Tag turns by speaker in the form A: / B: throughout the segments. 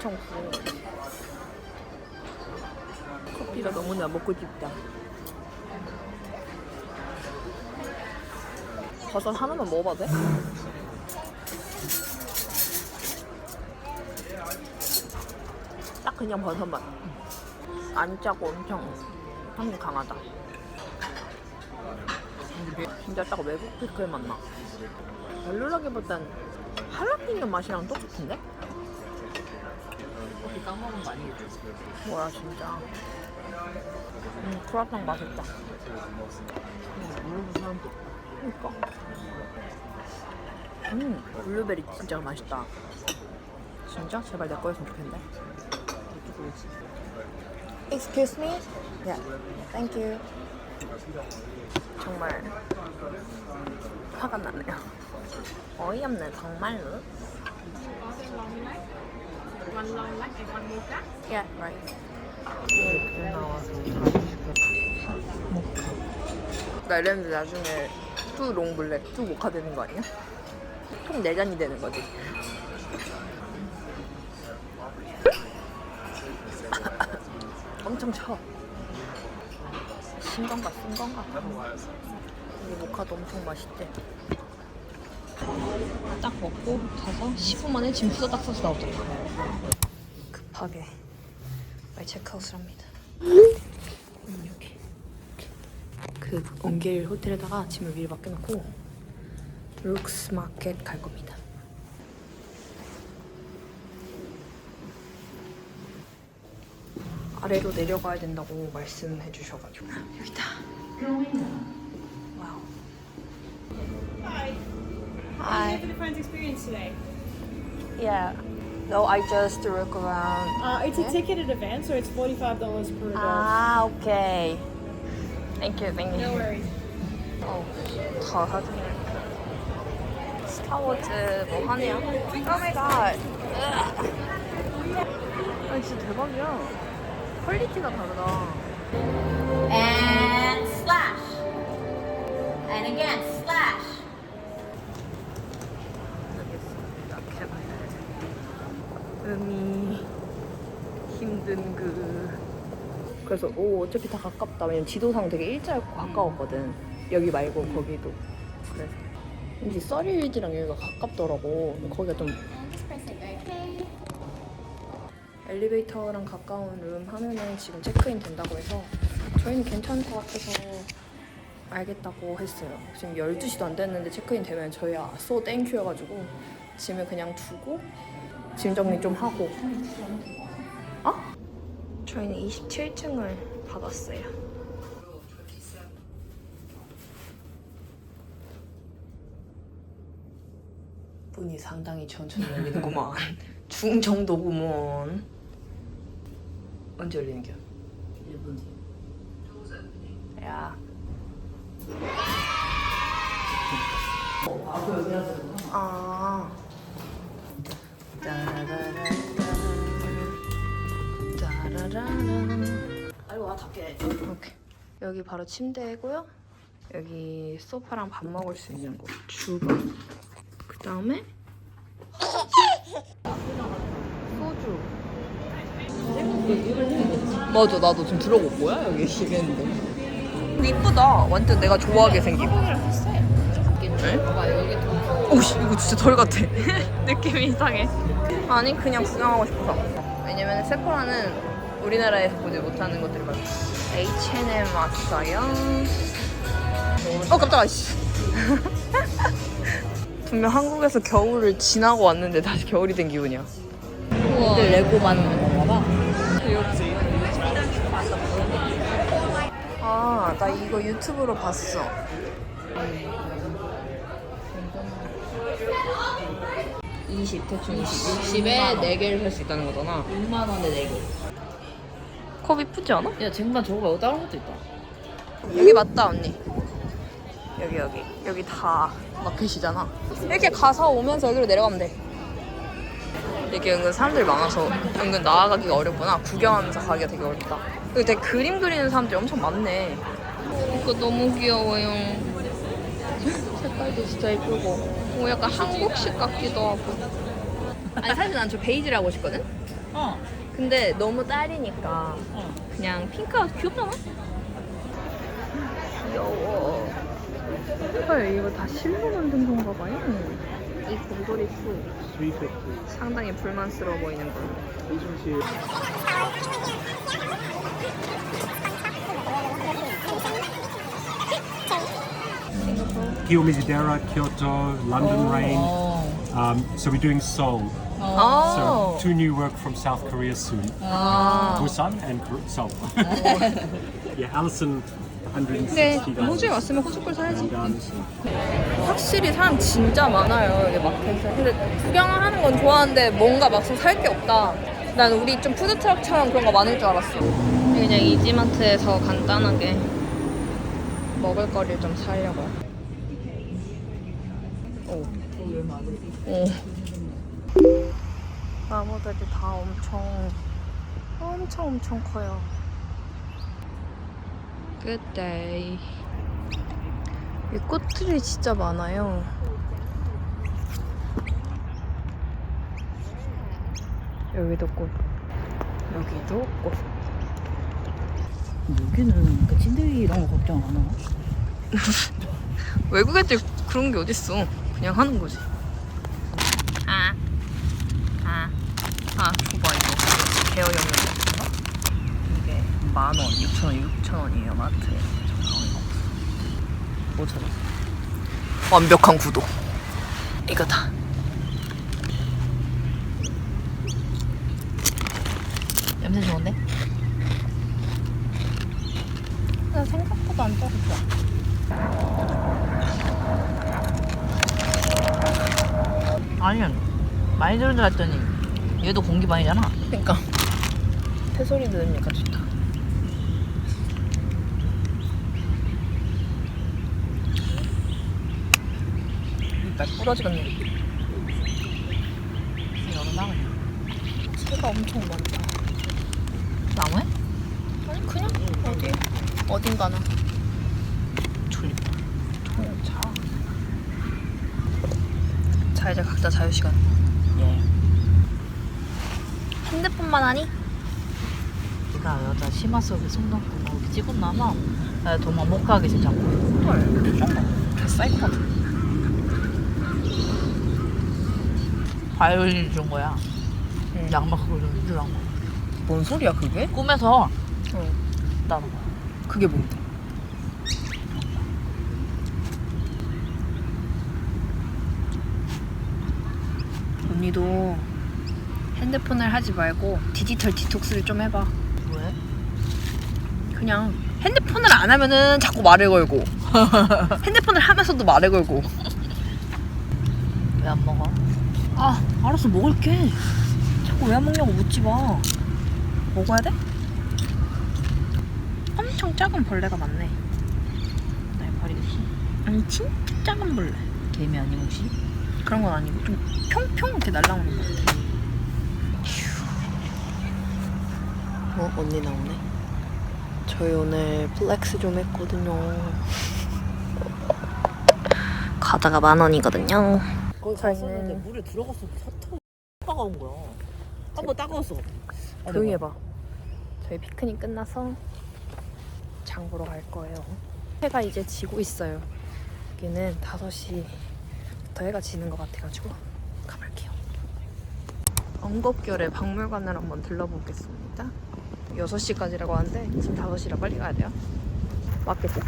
A: 엄청 부어. 커피가 너무나 먹고 싶다. 버섯 하나만 먹어봐도 돼? 딱 그냥 버섯 맛. 안 짜고 엄청 향이 강하다. 진짜 딱 외국 피클 맛 나. 별로라기보단 할라피뇨 맛이랑 똑같은데?
B: 커피 딱 먹은 거 아니겠지?
A: 뭐야 진짜. 음 크라탕 맛있다.
B: 모르는 사람도 없다.
A: 그니까. 음 블루베리 진짜 맛있다. 진짜 제발 내 거였으면 좋겠는데. Excuse me? Yeah. Thank you. 정말 화가 나네요. 어이없네 정말로.
C: One long black and one mocha.
A: Yeah, right.
B: 이렇게 나와서
A: 나 이랬는데 나중에 투 롱 블랙, 투 모카 되는 거 아니야? 총 4잔이 되는 거지. 엄청 쳐. 신 건가, 쓴 건가? 이 모카도 엄청 맛있대. 딱 먹고 가서 10분 만에 짐 후다닥 써서 나오더라. 급하게 빨리 체크아웃을 합니다. 음, 여기. 그 온길 호텔에다가 짐을 미리 맡겨놓고 룩스 마켓 갈 겁니다. 아래로 내려가야 된다고 말씀해 주셔가지고 여기다. 와우.
C: Hi.
A: Hi.
C: Here for the friends experience today.
A: Yeah. No, I just look around.
C: Uh, it's a ticketed event, so it's forty-five dollars per adult.
A: 아, 오케이. Thank you, thank you.
C: No worries.
A: 어, 다 사진을. 스타워즈 뭐 하냐? 오마이갓. 아 진짜 대박이야. 퀄리티가 다르다.
D: and slash. And again, slash.
A: 음이 힘든 그. 그래서 오 어차피 다 가깝다. 왜냐면 지도상 되게 일자였고 가까웠거든. 여기 말고 거기도. 그래서 왠지 써리힐즈랑 여기가 가깝더라고. 거기가 좀 엘리베이터랑 가까운 룸 하면은 지금 체크인 된다고 해서 저희는 괜찮을 것 같아서 알겠다고 했어요. 지금 12시도 안 됐는데 체크인 되면 저희 아쏘 땡큐여가지고 짐을 그냥 두고 짐 정리 좀 하고 어? 저희는 27층을 받았어요. 문이 상당히 천천히 열리는구만. 중정도구먼. 언제 열리는겨?
B: 1분 뒤.
A: 야.
B: 아, 그 여기 하자. 아이고, 와.
A: 오케이. 여기 바로 침대고요. 여기 소파랑 밥 먹을 수 있는 곳. 주방. 그 다음에 소주. 맞아, 나도 지금 들어보 뭐야 여기. 근데 이쁘다. 완전 내가 좋아하게 생 긴.
B: 봐봐, 여기 더.
A: 오씨 이거 진짜 덜 같아. 느낌이 이상해. 아니 그냥 구경하고 싶어서 왜냐면 세포라는 우리나라에서 보지 못하는 것들이 많아. H&M 왔어요. 어 깜짝아 씨. 분명 한국에서 겨울을 지나고 왔는데 다시 겨울이 된 기분이야. 우와. 레고 만드는 건가 봐. 귀엽지 아나 이거 유튜브로 봤어 20 대충 20 60에 4개를 살 수 있다는 거잖아.
B: 6만 원에 4개.
A: 컵 이쁘지 않아?
B: 야, 쟁반 저거 말고 다른 것도 있다.
A: 여기 맞다 언니. 여기 여기. 여기 다 마켓이잖아. 이렇게 가서 오면서 여기로 내려가면 돼. 이게 은근 사람들이 많아서 은근 나아가기가 어렵구나. 구경하면서 가기가 되게 어렵다. 여기 되게 그림 그리는 사람들이 엄청 많네. 이거 너무 귀여워요. 색깔도 진짜 예쁘고 오 약간 한국식 같기도 하고 아니 사실 난 저 베이지를 하고 싶거든
B: 어.
A: 근데 너무 딸이니까
B: 어.
A: 그냥 핑크가 귀엽잖아? 귀여워. 헐, 이거 다 실로 만든 건가 봐요. 이 곰돌이 수 상당히 불만스러워 보이는 거.
E: Kiyomizidera, Kyoto, London Rain.
B: 어.
E: Um, so we're doing Seoul.
A: 아.
E: So two new work from South Korea soon.
A: 아.
E: Busan and Kor- Seoul. yeah, Allison,
A: 근데
E: 160
A: 호주에
E: dollars.
A: 왔으면 호주 걸 사야지.
E: And, um,
A: 확실히 사람 진짜 많아요 여기 마켓에. 근데 구경을 하는 건 좋아하는데 뭔가 막상 살 게 없다. 난 우리 좀 푸드트럭처럼 그런 거 많을 줄 알았어. 그냥 이지마트에서 간단하게 먹을 거리를 좀 사려고. 오. 오. 나무들이 다 엄청 엄청 엄청 커요. Good day. 이 꽃들이 진짜 많아요. 여기도 꽃. 여기도 꽃.
B: 여기는 그 찐득이 이런 거 걱정 안 하나?
A: 외국 애들 그런 게 어딨어. 그냥 하는 거지. 아. 아. 아, 줘봐, 이거. 케어 영양? 이게 만 원, 육천 원, 육천 원이에요, 마트에. 뭐 찾았어? 완벽한 구도. 이거다.
B: 냄새 좋은데?
A: 나 생각보다 안좋 아.
B: 아니야. 많이 들은 줄 알았더니 얘도 공기 많이잖아.
A: 그러니까 새소리 들으니까 좋다. 이빨 부러지겠네.
B: 여름 나그냐
A: 새가 엄청 많다.
B: 나무에?
A: 아니 그냥 어디 어딘가나.
B: 졸리.
A: 그냥 자. 자 이제 각자 자유 시간.
B: 예.
A: 핸드폰만 하니?
B: 네가 여자 치마 속에 손 넣고 뭐 이렇게 찍었나 봐. 나 도망 못 가게 진짜.
A: 헐. 개 사이코드.
B: 바이올린 준 거야.
A: 응.
B: 양말 그거 좀 주라고.
A: 뭔 소리야 그게?
B: 꿈에서
A: 어.
B: 나는 거.
A: 그게 뭔데? 언니도 핸드폰을 하지 말고 디지털 디톡스를 좀 해봐.
B: 왜?
A: 그냥 핸드폰을 안 하면은 자꾸 말을 걸고 핸드폰을 하면서도 말을 걸고
B: 왜 안 먹어?
A: 아 알았어 먹을게 자꾸 왜 안 먹냐고 묻지 마 먹어야 돼? 엄청 작은 벌레가 많네
B: 날 버리겠어.
A: 아니 진짜 작은 벌레
B: 개미 아니 혹시?
A: 그런 건 아니고 좀 평평 이렇게 날라오는 것 같아 어? 언니 나오네 저희 오늘 플렉스 좀 했거든요 과자가 만 원이거든요
B: 거기
A: 저희는-
B: 갔었는데 물에 들어갔어. 사탕 따가운 거야. 한번 따가웠어.
A: 조용히 해봐 저희 피크닉 끝나서 장 보러 갈 거예요 해가 이제 지고 있어요 여기는 5시 부터 해가 지는 것 같아가지고 가볼게요. 언급결에 박물관을 한번 들러보겠습니다. 6시까지라고 하는데 지금 5시라 빨리 가야 돼요. 맞겠지?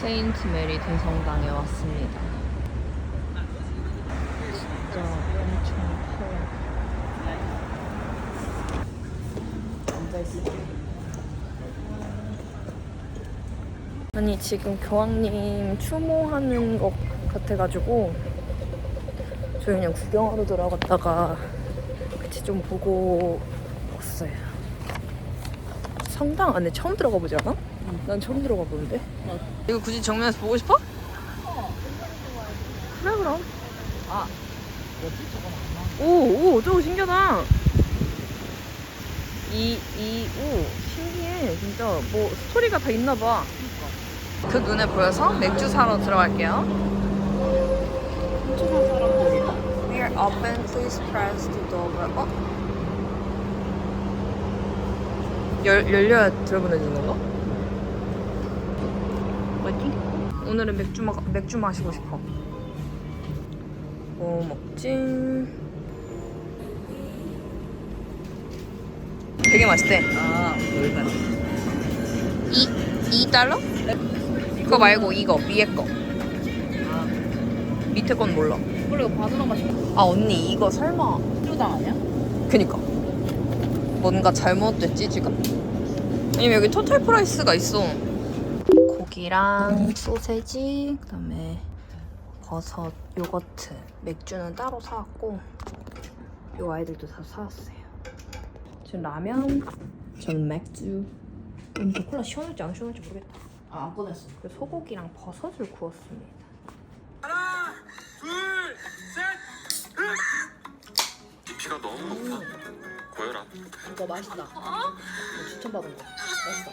A: 세인트 메리 대성당에 왔습니다 진짜 엄청 커요 아니 지금 교황님 추모하는 것 같아가지고 저희 그냥 구경하러 들어갔다가 같이 좀 보고 왔어요. 성당 안에 처음 들어가 보지 않아? 난 처음 들어가 보는데. 이거 굳이 정면에서 보고 싶어? 그래 그럼.
B: 아?
A: 오, 오, 저거 신기하다. 이, 이, 오, 신기해. 진짜 뭐 스토리가 다 있나 봐. 그 눈에 보여서 맥주 사러 들어갈게요.
B: 훔쳐산 사람들이다.
A: We are and please press the door. 어? 열, 열려야 들어보내주는 건가?
B: 뭐지?
A: 오늘은 맥주, 마, 맥주 마시고 싶어. 뭐 먹지? 되게 맛있대.
B: 아 얼마?
A: 2, 2달러? 그거 말고 이거, 위에 거.
B: 아
A: 밑에 건 몰라.
B: 원래 이거 바나나 맛이
A: 아, 언니, 이거 설마.
B: 뚜당 아니야?
A: 그니까. 뭔가 잘못됐지, 지금? 아니면 여기 토탈 프라이스가 있어. 고기랑 소세지, 그 다음에 버섯, 요거트, 맥주는 따로 사왔고, 요 아이들도 다 사왔어요. 지금 라면, 전 맥주. 음, 저 콜라 시원할지 안 시원할지 모르겠다.
B: 아 안 꺼냈어.
A: 그 소고기랑 버섯을 구웠습니다.
F: 깊이가 너무 높아. 고혈압.
B: 이거 맛있다. 이거 추천받은 거. 맛있어.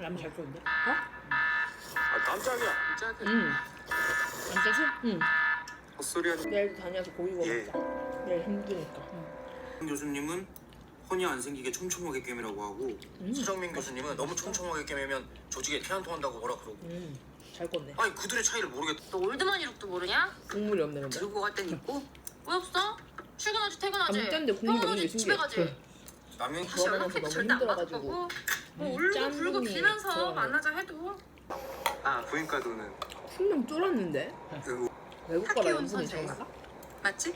B: 라면 잘 끓는데?
F: 아 깜짝이야. 깜짝이야.
B: 응. 안 짜지? 응.
F: 헛소리 하지.
B: 내일도 다녀서 고기 구워
F: 예.
B: 먹자. 내일 힘드니까.
G: 교수님은 혼이 안 생기게 촘촘하게 꿰매라고 하고 서정민 교수님은 너무 촘촘하게 꿰매면 조직에 피안 통한다고 뭐라 그러고
B: 응. 잘 껐네.
G: 아니 그들의 차이를 모르겠다
H: 너 올드머니 룩도 모르냐?
B: 국물이 없네 근데.
H: 들고 갈 땐 있고 왜 없어? 출근하지 퇴근하지
B: 안 짠데 국물이 없는 게
H: 집에
B: 신기해.
H: 가지
G: 라면
H: 다시
B: 그거는
H: 연락해도
B: 너무
H: 절대 안 받을
B: 힘들어가지고.
H: 거고 뭐
B: 음,
H: 울고
B: 짠
H: 불고 비면서. 만나자 해도
F: 아 부인과도는
B: 분명 쫄았는데?
F: 그
B: 외국 거라
H: 학교원
B: 연분이
H: 선생.
B: 정말
H: 맞지?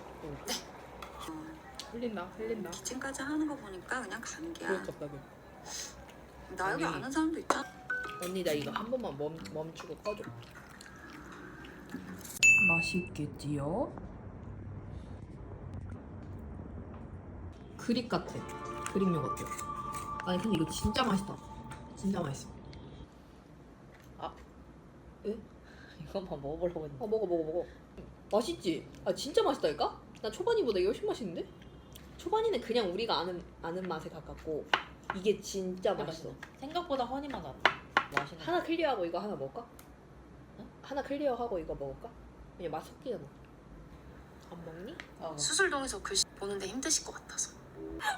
B: 흘린다 흘린다.
H: 기침까지 하는 거 보니까 그냥
B: 그럴 것 같다.
H: 나 여기
B: 언니.
H: 아는 사람도 있잖아
B: 언니 나 이거 한 번만 멈, 멈추고 꺼줘.
A: 맛있겠지요? 그릭 같아. 그릭 요거트. 아니 근데 이거 진짜 맛있다. 진짜 맛있어.
B: 이것만 먹어보려고 했는데.
A: 아 먹어 먹어 먹어. 맛있지? 아 진짜 맛있다니까? 나 초반이보다 이게 훨씬 맛있는데? 초반이는 그냥 우리가 아는 아는 맛에 가깝고 이게 진짜 맛있어.
B: 생각보다 허니만 나. 맛있네.
A: 하나 클리어하고 이거 하나 먹을까? 하나 클리어하고 이거 먹을까? 그냥 맛 섞이잖아. 안 먹니?
B: 어.
H: 수술동에서 글씨 보는데 힘드실 것 같아서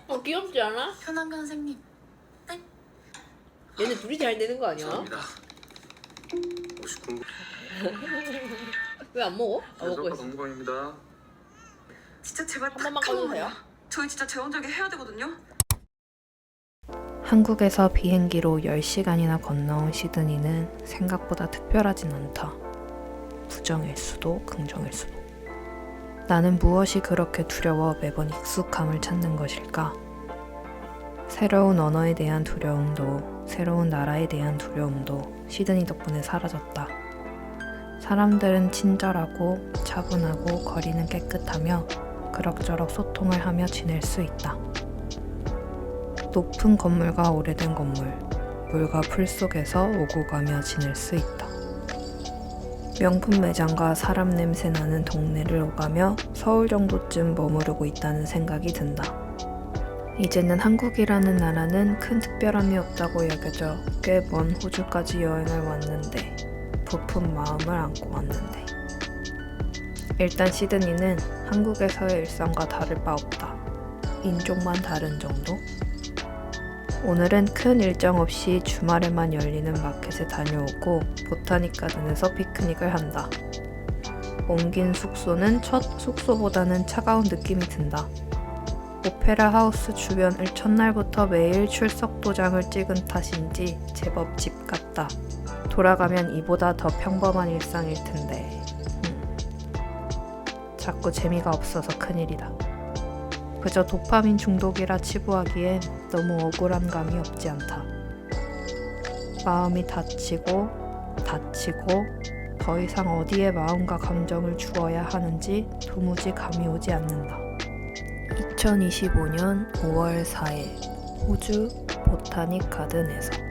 B: 어 귀엽지 않아?
H: 편한가 선생님
A: 얘네 둘이 잘 되는 거 아니야?
F: 감사합니다. 혹시 궁금?
A: 왜 안 먹어?
B: 아, 먹고 있어.
F: 동건입니다.
H: 진짜 제발
B: 한 번만 꺼주세요.
H: 저희 진짜 재원절개 해야 되거든요
A: 한국에서 비행기로 10시간이나 건너온 시드니는 생각보다 특별하진 않다. 부정일 수도 긍정일 수도. 나는 무엇이 그렇게 두려워 매번 익숙함을 찾는 것일까? 새로운 언어에 대한 두려움도, 새로운 나라에 대한 두려움도 시드니 덕분에 사라졌다. 사람들은 친절하고 차분하고 거리는 깨끗하며 그럭저럭 소통을 하며 지낼 수 있다. 높은 건물과 오래된 건물, 물과 풀 속에서 오고 가며 지낼 수 있다. 명품 매장과 사람 냄새 나는 동네를 오가며 서울 정도쯤 머무르고 있다는 생각이 든다. 이제는 한국이라는 나라는 큰 특별함이 없다고 여겨져 꽤 먼 호주까지 여행을 왔는데 부푼 마음을 안고 왔는데 일단 시드니는 한국에서의 일상과 다를 바 없다. 인종만 다른 정도? 오늘은 큰 일정 없이 주말에만 열리는 마켓에 다녀오고 보타닉 가든에서 피크닉을 한다. 옮긴 숙소는 첫 숙소보다는 차가운 느낌이 든다. 오페라 하우스 주변을 첫날부터 매일 출석 도장을 찍은 탓인지 제법 집 같다. 돌아가면 이보다 더 평범한 일상일 텐데. 음. 자꾸 재미가 없어서 큰일이다. 그저 도파민 중독이라 치부하기엔 너무 억울한 감이 없지 않다. 마음이 다치고 다치고 더 이상 어디에 마음과 감정을 주어야 하는지 도무지 감이 오지 않는다. 2025년 5월 4일 호주 보타닉 가든에서